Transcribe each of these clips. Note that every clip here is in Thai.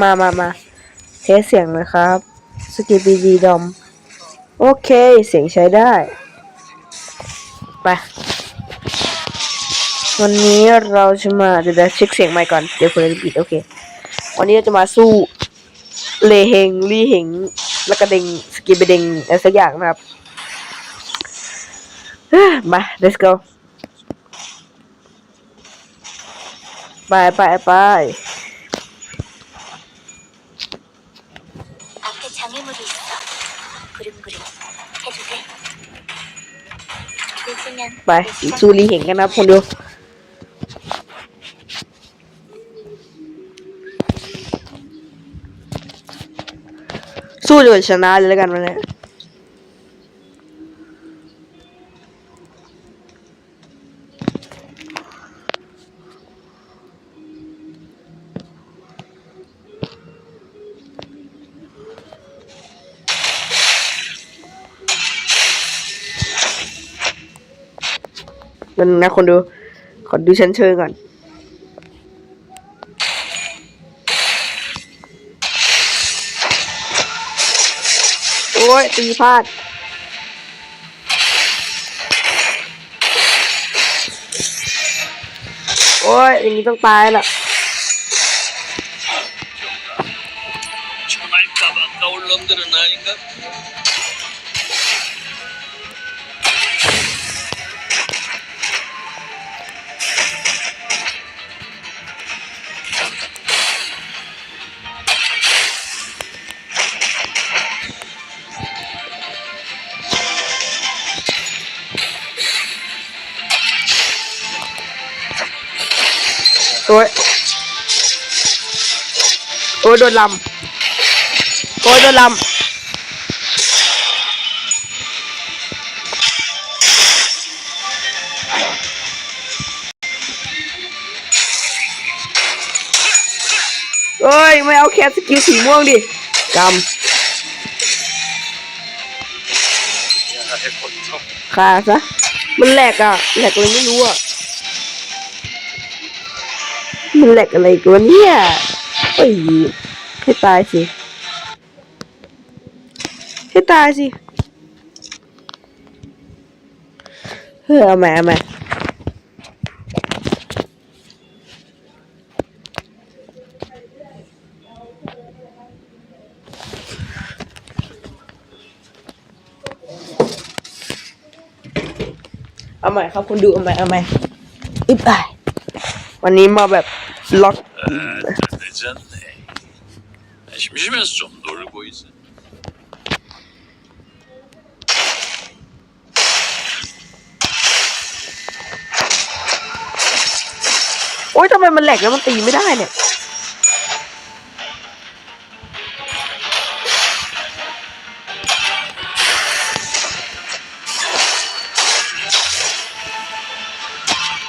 มามามาเทสเสียงเลยครับสกิปดีดอม โอเค เสียงใช้ได้ ไป วันนี้เราจะมาเดี๋ยวเช็คเสียงใหม่ก่อน เดี๋ยวคนจะปิดโอเค วันนี้เราจะมาสู้ เลเฮงลีเฮงแล้วก็เดงสกิปเดงอะไรสักอย่างนะครับ มา let's go ไปไปไป 앞에 장애물이 있어. 부릉부릉 해도 돼? 늦으면 ไป 내 시간 สู้ลีเฮงกันนะครับคนดู สู้จนชนะเลยแล้วกันวันนี้ มันนะคนดู ขอดูชั้นเชิงก่อนโอ้ยตีพลาดโอ้ยอย่างนี้ต้องตายละ โอ้ยโดนลำโอ้ยโดนลำเอ้ย ไม่เอาแคสสกิลสีม่วงดิกำค่ะซะ มันแหลกอะ แหลกเลยไม่รู้อะ มันแหลกอะไรกันเนี่ย เอ้ยให้ตายสิ ให้ตายสิเฮ้ยเอามาเอามาเอาใหม่ครับคุณดูเอาใหม่เอาใหม่อึบไปวันนี้มาแบบล็อก 심심해서 좀 놀고 있어. โอ๊ยทำไมมันแหลกแล้วมันตีไม่ได้เนี่ย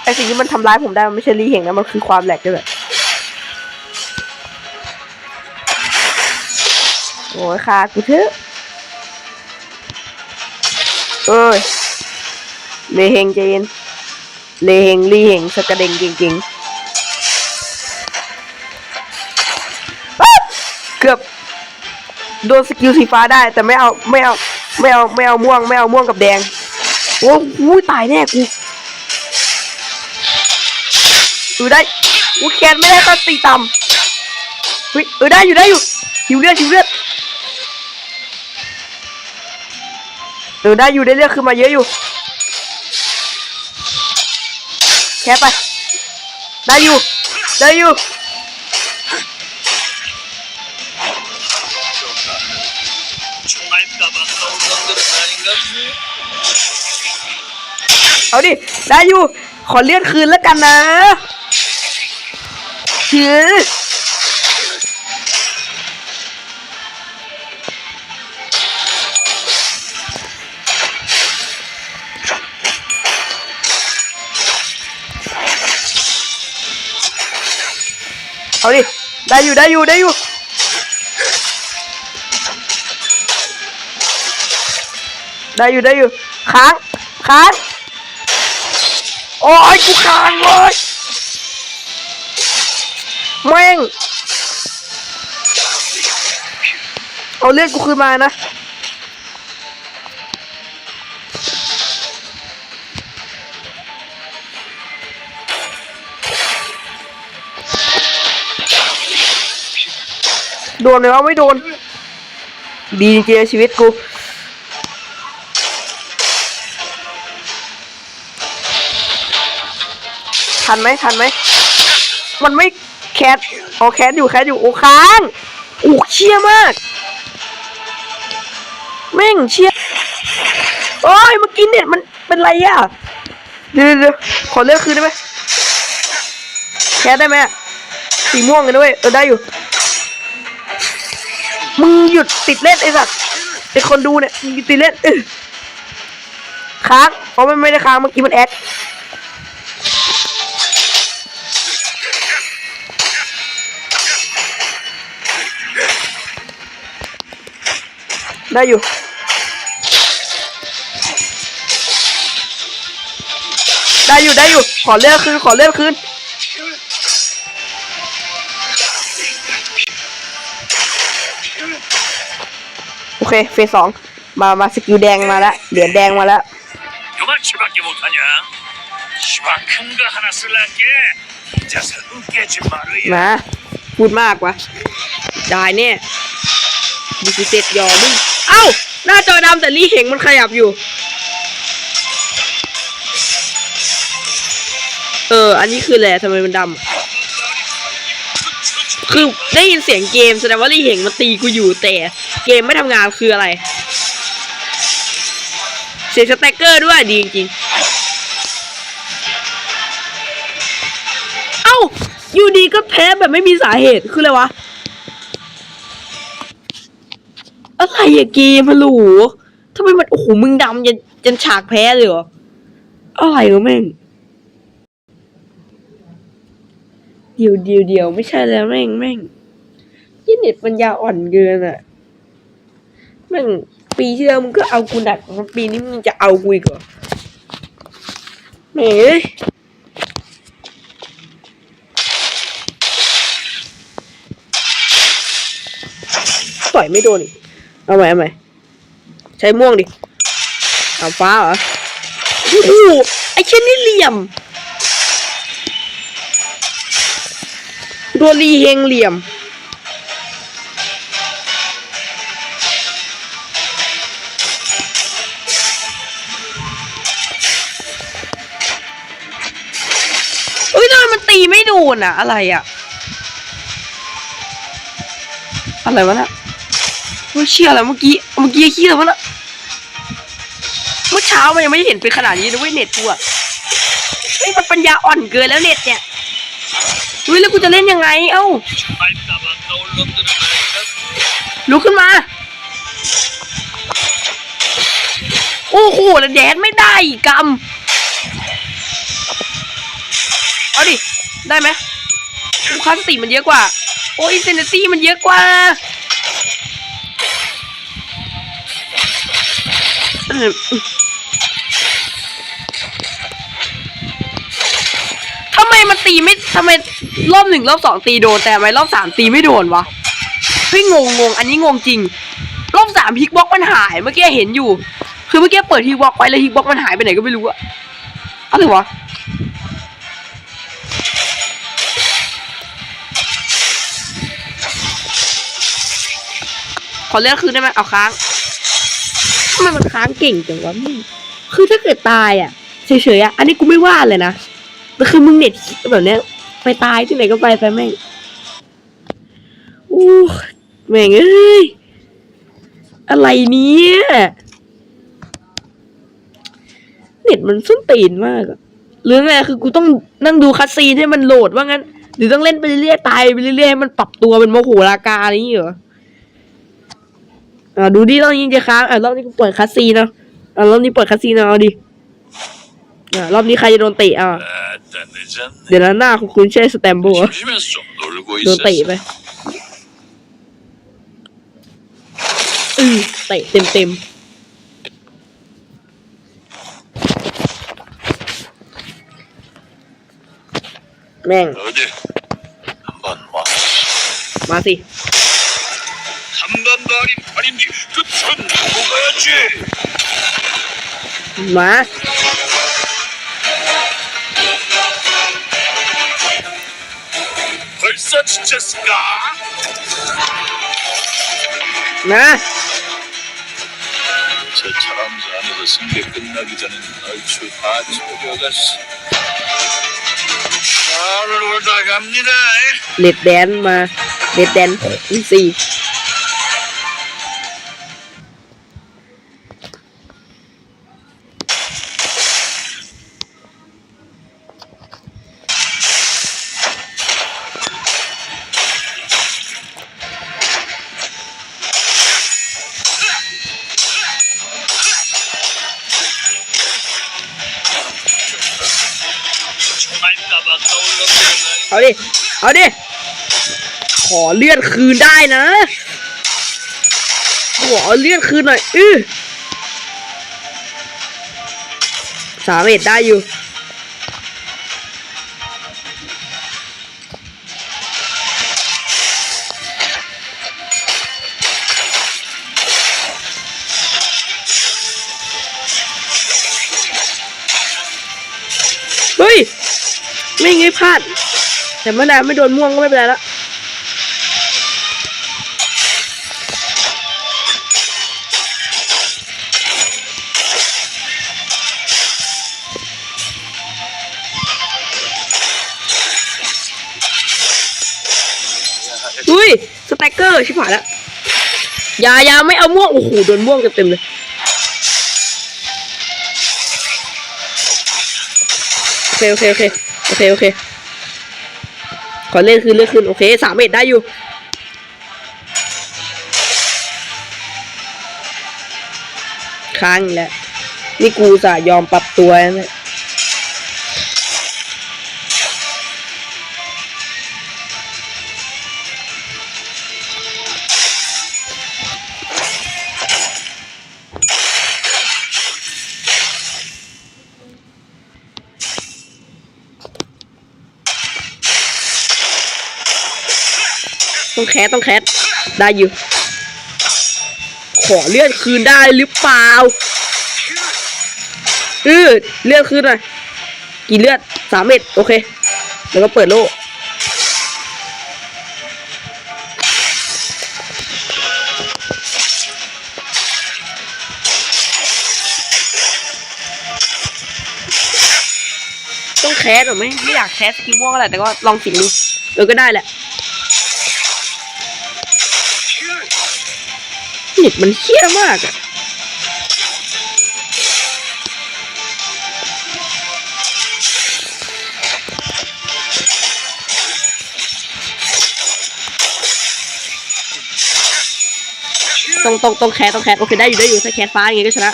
ไอสิ่งที่มันทำร้ายผมได้ มันไม่ใช่รีเหงนะ มันคือความแหลกด้วยแหละ ยขากูเถอะเอ้ยเลเฮงใจเย็นเลเฮงรีเหงสกระเด็งจริงๆเกือบโดนสกิลสีฟ้าได้ แต่ไม่เอาไม่เอาไม่เอาไม่เอาม่วงไม่เอาม่วงกับแดง โอ้โหตายแน่กูอยู่ได้กูแคนไม่ได้ก็ตีต่ำเฮ้ยเออได้อยู่ได้อยู่หิวเลือดหิวเลือด เออได้อยู่ได้เลือกขึ้นมาเยอะอยู่ แค่ไป ได้อยู่ ได้อยู่ เอาดิ ได้อยู่ ขอเลื่อนคืนแล้วกันนะเชื่อ เอาดิ ได้อยู่ได้อยู่ได้อยู่ ได้อยู่ได้อยู่ ค้าง ค้าง โอ้ยกูค้างเลยแม่ง เอาเลือดกูคืนมานะ โดนเลยวะไม่โดน ดีจริงชีวิตกูทันไหมทันไหมมันไม่แคสอ๋อแคสอยู่แคสอยู่โอ้ค้างอู้เชี่ยมากแม่งเชี่ยโอ้ยเมื่อกี้เน็ตมันเป็นไรอะเดี๋ยวเดี๋ยวขอเลือกคืนได้ไหมแคสได้ไหมสีม่วงกันด้วยเออได้อยู่ มึงหยุดติดเล่นไอ้สัตว์ไอ้คนดูเนี่ยมึงติดเล่นค้างเพราะมันไม่ได้ค้างเมื่อกี้มันแอคได้อยู่ได้อยู่ได้อยู่ขอเลือกคืนขอเลือกคืน ฟเฟสองมามาสกิลแดงมาละเหรียญแดงมาละมาพูดมากวะไายเนี่ยดิสเซตยอมมึงเอ้า หน้าจอดำแต่ลี่เหงมันขยับอยู่ เออ อันนี้คือแหละทำไมมันดำ คือได้ยินเสียงเกมแสดงว่าลี่เหงมันตีกูอยู่แต่เกมไม่ทำงานคืออะไร เสียงสแต็กเกอร์ด้วยดีจริงๆ เอ้า อยู่ดีก็แพ้แบบไม่มีสาเหตุคืออะไรวะ อะไรอะเกมฮัลโหลทำไมมัน โอ้โห มึงดำจนจนฉากแพ้เลยเหรอ อะไรวะแม่ง เดียวเดียวเดียวไม่ใช่แล้วแม่งแม่งยี่เน็ตปัญญาอ่อนเกินอะแม่งปีที่แล้วมึงก็เอากูหนักปีนี้มึงจะเอากูอีกเหรอแหม่เอ้ยต่อยไม่โดนอีกเอาใหม่เอาใหม่ใช้ม่วงดิเอาฟ้าเหรอโอ้โหไอ้เช่นนี่เหลี่ยม โดนรีเฮงเหลี่ยม เอ้ยทำไมมันตีไม่โดนอะอะไรอะอะไรวะน่ะไม่เชื่อแล้วเมื่อกี้เมื่อกี้เชื่อวะน่ะเมื่อเช้ามันยังไม่เห็นเป็นขนาดนี้นะเว้ยเน็ตกูอะเฮ้ยมันปัญญาอ่อนเกินแล้วเน็ตเนี่ย อุ้ยแล้วกูจะเล่นยังไง เอ้าลุกขึ้นมา โอ้โหแล้วแดดไม่ได้กำเอาดิ ได้ไหมคันสติมันเยอะกว่า โอ้ยเซนเตี้มันเยอะกว่าอ ตีไม่ทำไมรอบหนึ่งรอบสองตีโดน แต่ทำไมรอบสามตีไม่โดนวะเฮ้ยงงงงอันนี้งงจริง รอบสามฮิกบ็อกมันหายเมื่อกี้เห็นอยู่ คือเมื่อกี้เปิดฮิกบ็อกไปแล้วฮิกบ็อกมันหายไปไหนก็ไม่รู้อะอะไรวะขอเลือกคืนได้ไหมเอาค้างทำไมมันค้างเก่งจังวะมึงคือถ้าเกิดตายอะเฉยๆอะ อันนี้กูไม่ว่าเลยนะ แต่คือมึงเน็ตแบบเนี้ย ไปตายที่ไหนก็ไปไปแม่งอู้แม่งเอ้ย อะไรเนี้ยเน็ตมันส้นตีนมากอะหรือไงคือกูต้องนั่งดูคัดซีนให้มันโหลดว่างั้น หรือต้องเล่นไปเรื่อยๆตายไปเรื่อยๆให้มันปรับตัวเป็นโมโหรากาอะไรอย่างเงี้ยเหรออ่าดูดิรอบนี้จะค้างอ่ารอบนี้กูเปิดคัดซีนนะอ่ารอบนี้เปิดคัดซีนเอาดิ อ่ารอบนี้ใครจะโดนเตะอ่ะ 아따 늦었네 เดี๋ยวนะหน้าของคุณใช่สแตมโบเหรอ 심심해서 좀 놀고 โดนเตะ 있었어 ไปอือเตะเต็มเต็มๆแม่ง 어디 한번 와 มาสิ 한번 말이 가야지. มา 벌써 지쳤 such disgust. 네. 저 안에서 생계 끝나기 전에 얼추 다 죽여갔어. 잘 놀다 갑니다. Liệt đèn mà Liệt đèn Cái เอาดิ เอาดิ ขอเลื่อนคืนได้นะ ขอเลื่อนคืนหน่อย อื้อสามเอ็ดได้อยู่ แต่เมื่อไหร่ไม่โดนม่วงก็ไม่เป็นไรแล้วอุ้ยสแต็กเกอร์ ชิบหายแล้วยายาไม่เอาม่วง โอ้โห โดนม่วงเต็มๆเลยโอเคโอเคโอเคโอเคโอเค ขอเลื่อนคืนเลื่อนคืนโอเคสามเอ็ดได้อยู่ค้างแล้วนี่กูจะยอมปรับตัวนะ สต้องแคสได้อยู่ ขอเลื่อนคืนได้หรือเปล่าเออเลื่อนคืนหน่อยกี่เลือดสามเม็ดโอเค แล้วก็เปิดโล่ต้องแคสหรอไม่ไม่อยากแคสกิลม่วงอะไรแต่ก็ลองสิงดูเออก็ได้แหละ น็ตมันเชี่ยมากอะต้องต้องต้องแคสต้องแคสโอเคได้อยู่ได้อยู่ถ้าแคสฟ้าอย่างงี้ก็ชนะ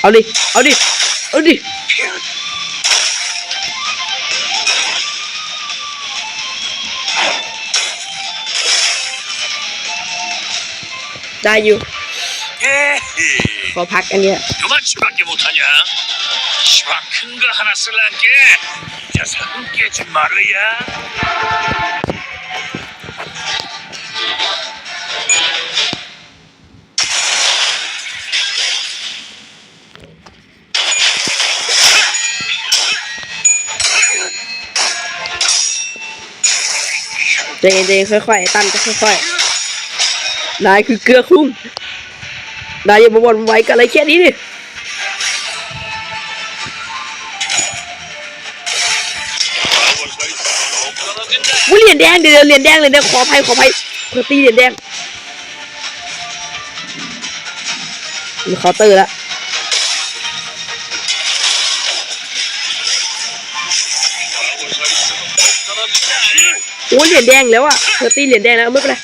เอาดิ เอาดิ เอาดิ ได้อยู่ 에헤. ขอพักอันเนี้ย 그만치밖에 못하냐? 시방 큰거 하나 쓸란게 녀석은 깨지 말어야. เจนเจนค่อยๆ ตั้นก็ค่อยๆ นายคือเกลือคลุ้งนายอย่ามาบ่นไหวกับอะไรแค่นี้ดิวุ้ยเหรียญแดงเดี๋ยวเหรียญแดงเหรียญแดงขออภัยขออภัยเพื่อตีเหรียญแดงมีเคาน์เตอร์แล้วโอ้เหรียญแดงแล้วอะเธอตีเหรียญแดงแล้วไม่เป็นไร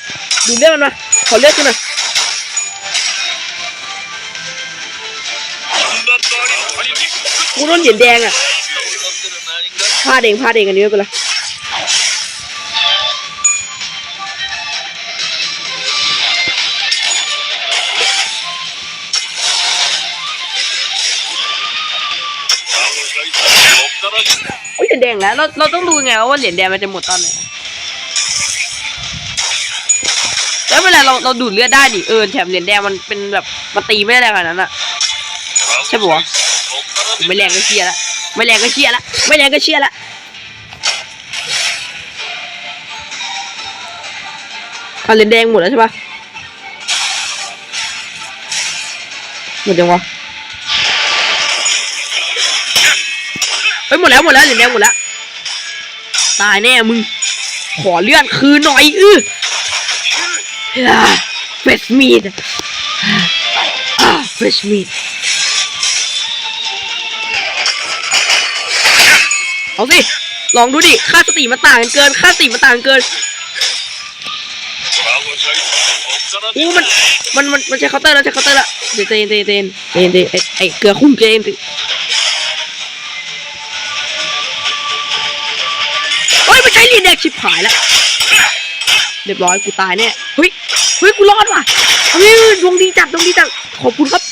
ดูเลือดมันมา ขอเลือดขึ้นหน่อยกูโดนเหรียญแดงอะพลาดเองพลาดเองอันนี้ไม่เป็นไรโอ้ยเหรียญแดงแล้ว เราเราต้องดูไงว่าเหรียญแดงมันจะหมดตอนไหน แล้วเวลาเราเราดูดเลือดได้ดิเออแถมเหรียญแดงมันเป็นแบบมันตีไม่ได้แรงขนาดนั้นอะใช่ปะวะไม่แรงก็เชียร์ละไม่แรงก็เชียร์ละไม่แรงก็เชียร์ละเอาเหรียญแดงหมดแล้วใช่ปะหมดยังวะเฮ้ยหมดแล้วหมดแล้วเหรียญแดงหมดแล้วตายแน่มึงขอเลื่อนคืนหน่อยอื้อ เฟสมีดเฟสมีดเอาสิ ลองดูดิ ค่าสติมันต่างกันเกิน ค่าสติมันต่างกันเกินอู้มัน มัน มัน มันใช้เคาน์เตอร์แล้วใช้เคาน์เตอร์ล้วเดี๋ยวเจนเจนเจนเจนเจนไอไอเกลือคุ้มเจนเฮ้ยมันใช้ลีนแดกชิบหายแล้ว เรียบร้อยกูตายแน่เฮ้ยเฮ้ยกูรอดว่ะเฮ้ยดวงดีจัดดวงดีจัดขอบคุณครับ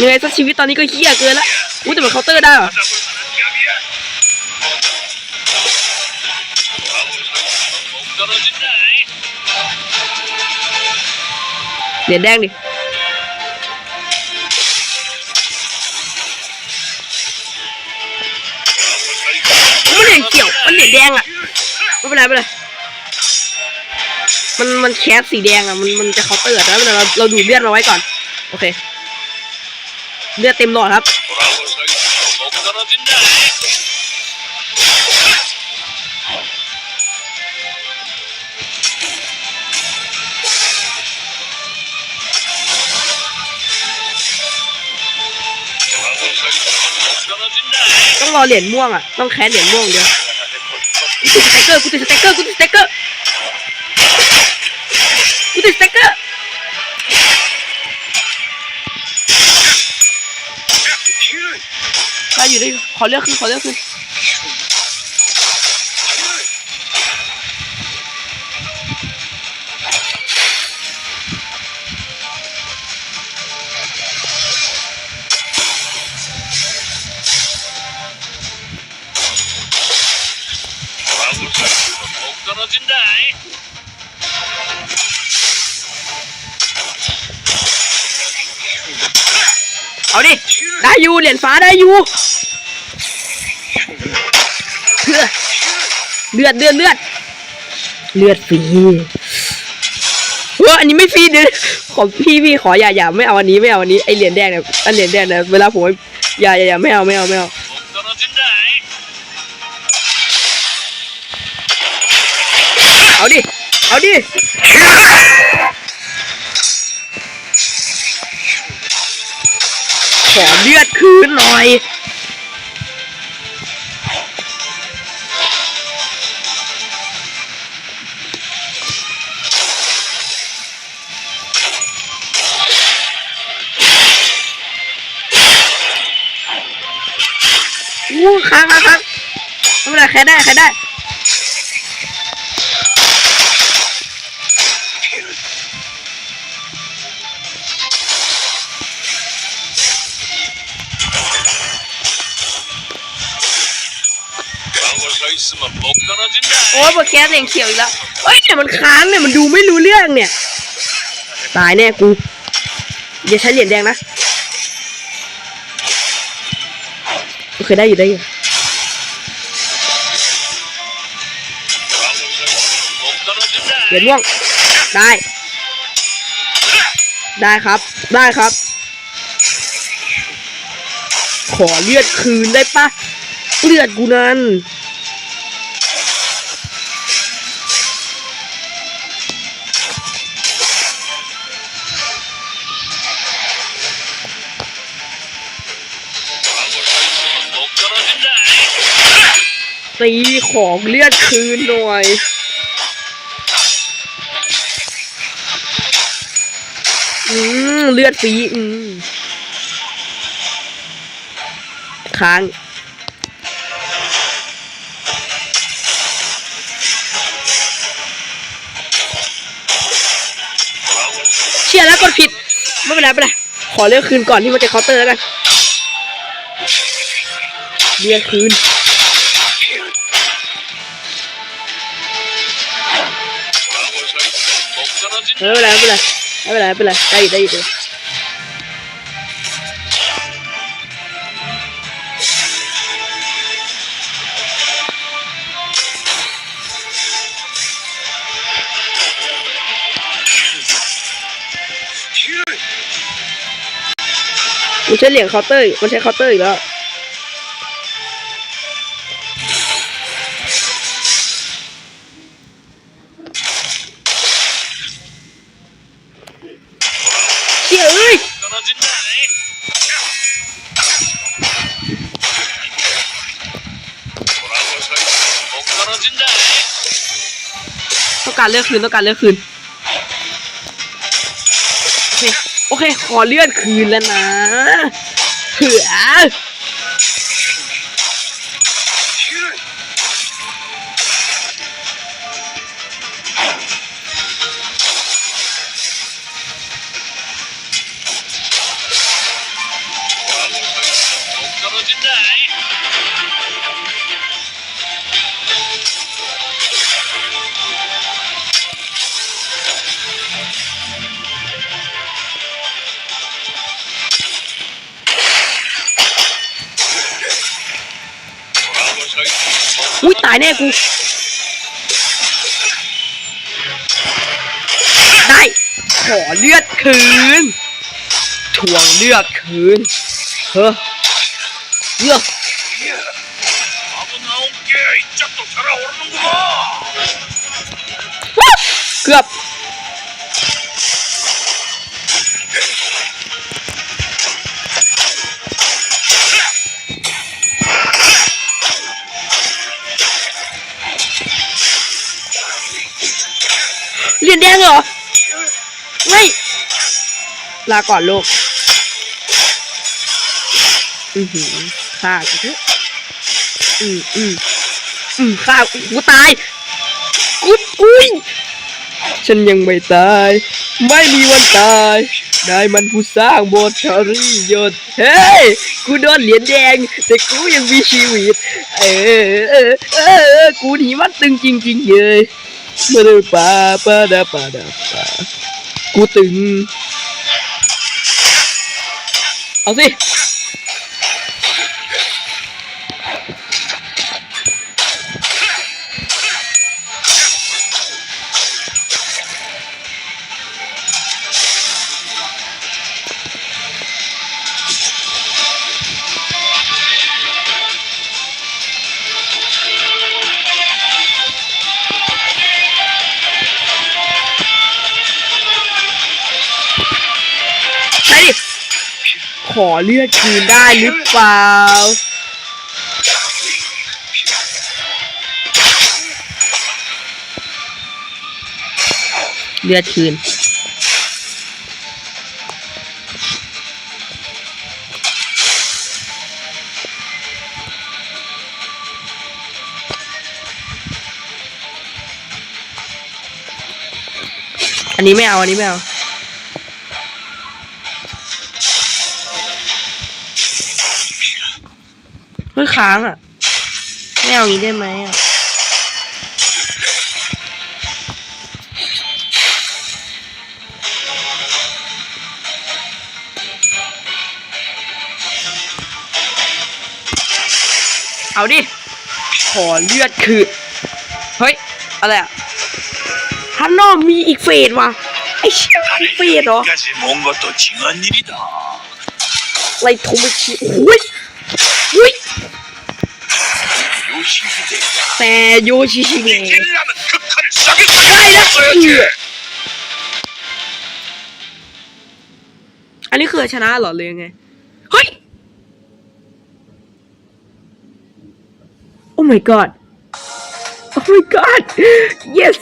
ยังไงสักชีวิตตอนนี้ก็เฮี้ยเกินละอุ้ยแต่มันเคาน์เตอร์ได้เหรอเหรียญแดงดิมันเหรียญเขียว มันเหรียญแดงอะไม่เป็นไรไม่เป็นไร มันมันแคสสีแดงอะมันมันจะเคาน์เตอร์แล้วเราเราดูเลือดมาไว้ก่อน โอเค เลือดเต็มหลอดครับต้องรอเหรียญม่วงอะ ต้องแคสเหรียญม่วงเดียวกูติดสเต็กเกอร์กูติดสเต็กเกอร์กูติดสเต็กเกอร์ ติดสติ๊กเกอร์มาอยู่ได้ขอเลือกขึ้นขอเลือกขึ้น อยู่เหรียญฟ้าได้อยู่เลือดเลือดเลือดเลือดฟรีเฮ้ยอันนี้ไม่ฟรีเดี๋ยวขอพี่พี่ขออย่าอย่าไม่เอาอันนี้ไม่เอาอันนี้ไอเหรียญแดงเนี่ยอันเหรียญแดงเนี่ยเวลาผมอย่าอย่าอย่าไม่เอาไม่เอาไม่เอาเอาดิ เอาดิ ขอเลือด คืนหน่อยอู้ค้างค้างค้างไม่เป็นไรใครได้ใครได้ โอ้ยบอแคสเองเขียวอีกแล้วเฮ้ยแต่ยมันค้างเนี่ยมันดูไม่รู้เรื่องเนี่ย ตายแน่กูอย่าใช้เหรียญแดงนะโอเคได้อยู่ได้อยู่เหรียญม่วงได้ ได้ครับ ได้ครับ ขอเลือดคืนได้ปะเลือดกูนั้น ตีของเลือดคืนหน่อยอืมเลือดฟีอืมค้างเชียร์แล้วกดผิด ไม่เป็นไรไม่เป็นไรขอเลือกคืนก่อนที่มันจะเคาน์เตอร์แล้วกันเลือกคืน ไม่เป็นไรไม่เป็นไรไม่เป็นไรไม่เป็นไรได้อยู่ได้อยู่มันใช้เหรียญเคาน์เตอร์มันใช้เคาน์เตอร์อีกแล้ว ลือกคืนต้องการเลือกคืน โอเค โอเค ขอเลื่อนคืนแล้วนะเผื่อ น่กู ได้ ขอเลือดคืน ทวงเลือดคืน เฮ้อเลือด งเหรอไม่ลาก่อนลูกอือหือฆ่ากูเถอะอืมอืมอืมฆ่ากูตายกูอุ้ยฉันยังไม่ตาย ไม่มีวันตายได้มันผู้สร้างโบสถ์ชารียศเฮ้ยกูโดนเหรียญแดง แต่กูยังมีชีวิต เออเออเออเออกูหนีมันตึงจริงๆเลย มาเดปาปาดาปาดาปากูตึง เอาสิ ขอเลือดคืนได้หรือเปล่า เลือดคืนอันนี้ไม่เอา อันนี้ไม่เอา ค้างอะ ไม่เอางี้ได้ไหมอะเอาดิ ขอเลือดคือ เฮ้ย อะไรอะข้างนอกมีอีกเฟสว่ะ ไอ้เชี่ยกเฟสเหรอ อะไรทุบไปชี้โอ้ย แต่โยชิชิเงะ 이기려면 그 칼을 싸게 ได้แล้ว 써야지. อันนี้คือชนะเหรอเลยงไง เฮ้ย โอ้ my god โอ้ my god yes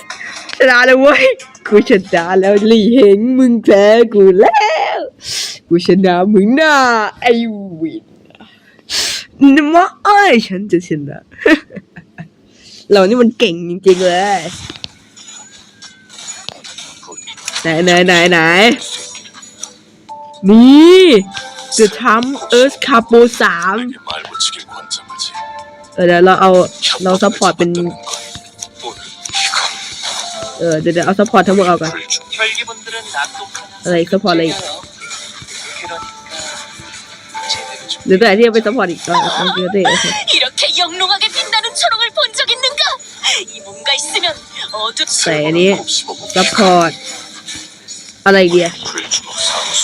ชนะแล้วเว้ย กูชนะแล้วลี่เฮงมึงแพ้กูแล้ว กูชนะมึงหน้า ไอ้วินนมะเอ้ย ฉันจะชนะ เรานี่มันเก่งจริงๆเลย ไหนไหนไหนไหนนี่เดอะทัมเอิร์ธคาโปสามเดี๋ยวเราเอาเราซัพพอร์ตเป็น เออเดี๋ยวเอาซัพพอร์ตทั้งหมดเอาไปอะไรซัพพอร์ตอะไรเดี๋ยวแต่ที่จะไปซัพพอร์ตอีกตอนนี้เยอะเลย ใส่อันนี้ซัพพอร์ตอะไรเดีย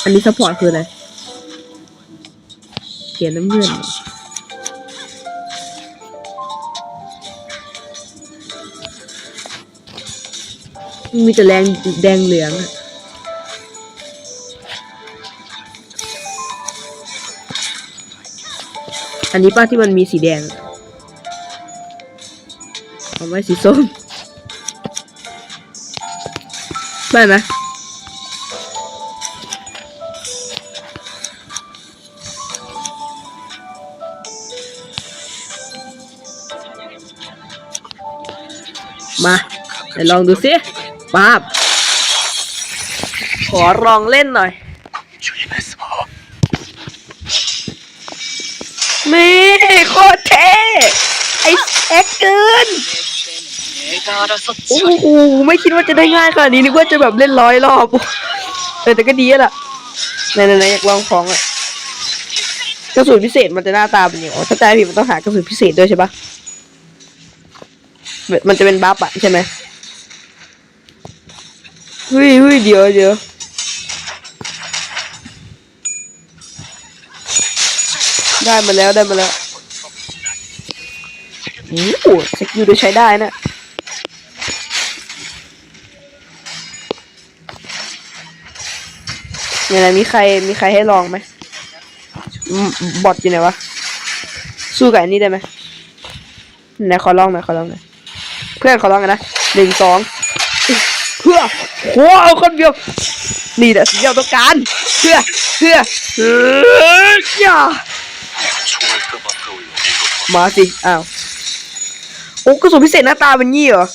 อันนี้ซัพพอร์ตคืออะไรเขียนน้ำเงินมีแต่แรงแดงเหลืองอะอันนี้ป้าที่มันมีสีแดง เอาไว้สีส้ม ได้ไหมมาเดี๋ยวลองดูสิป้าบขอลองเล่นหน่อย โอ้โหไม่คิดว่าจะได้ง่ายขนาดนี้นึกว่าจะแบบเล่นร้อยรอบเออแต่ก็ดีอะล่ะไหนๆๆอยากลองของอะกระสุนพิเศษมันจะหน้าตาเป็นอย่างไรถ้าใจผิดมันต้องหากระสุนพิเศษด้วยใช่ปะมันจะเป็นบัฟอะใช่ไหมเฮ้ยเฮ้ยเดี๋ยวเดี๋ยวได้มาแล้วได้มาแล้วโอ้โหสกิลดยใช้ได้นะ มีอะไรมีใครมีใครให้ลองไหมบอทอยู่ไหนวะ สู้กับอันนี้ได้ไหมไหนขอลองหน่อยขอลองหน่อยเพื่อนขอลองกันนะหนึ่งสองเพื่อโหเอาคนเดียวนี่แหละสิ่งที่เราต้องการเพื่อเพื่อเฮ้ยมาสิอ้าวโอ้กระสุนพิเศษหน้าตาเป็นยี่เหรอ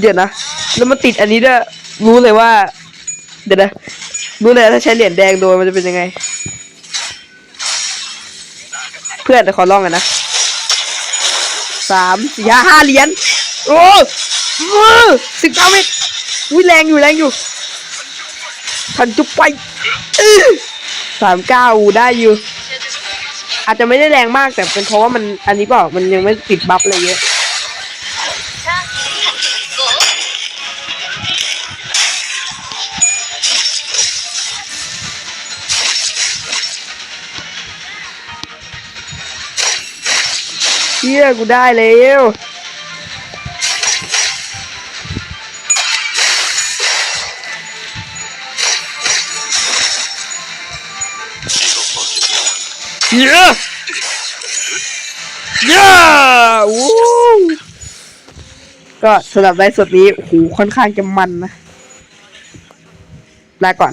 เดี๋ยวนะ แล้วมันติดอันนี้ด้วยรู้เลยว่า เดี๋ยวนะรู้เลยถ้าใช้เหรียญแดงโดนมันจะเป็นยังไง เพื่อนจะขอลองกันนะสามสี่ห้าห้าเหรียญโอ้สิบเก้าเมตรอุ้ยแรงอยู่แรงอยู่ทันจุบไปสามเก้าได้อยู่ อาจจะไม่ได้แรงมากแต่เป็นเพราะว่ามันอันนี้เปล่ามันยังไม่ติดบัฟอะไรเยอะ ชี่ยกูได้แล้วเย้เย้วู้ก็สำหรับไลฟ์สดนี้โอ้โหค่อนข้างจะมันนะลาก่อน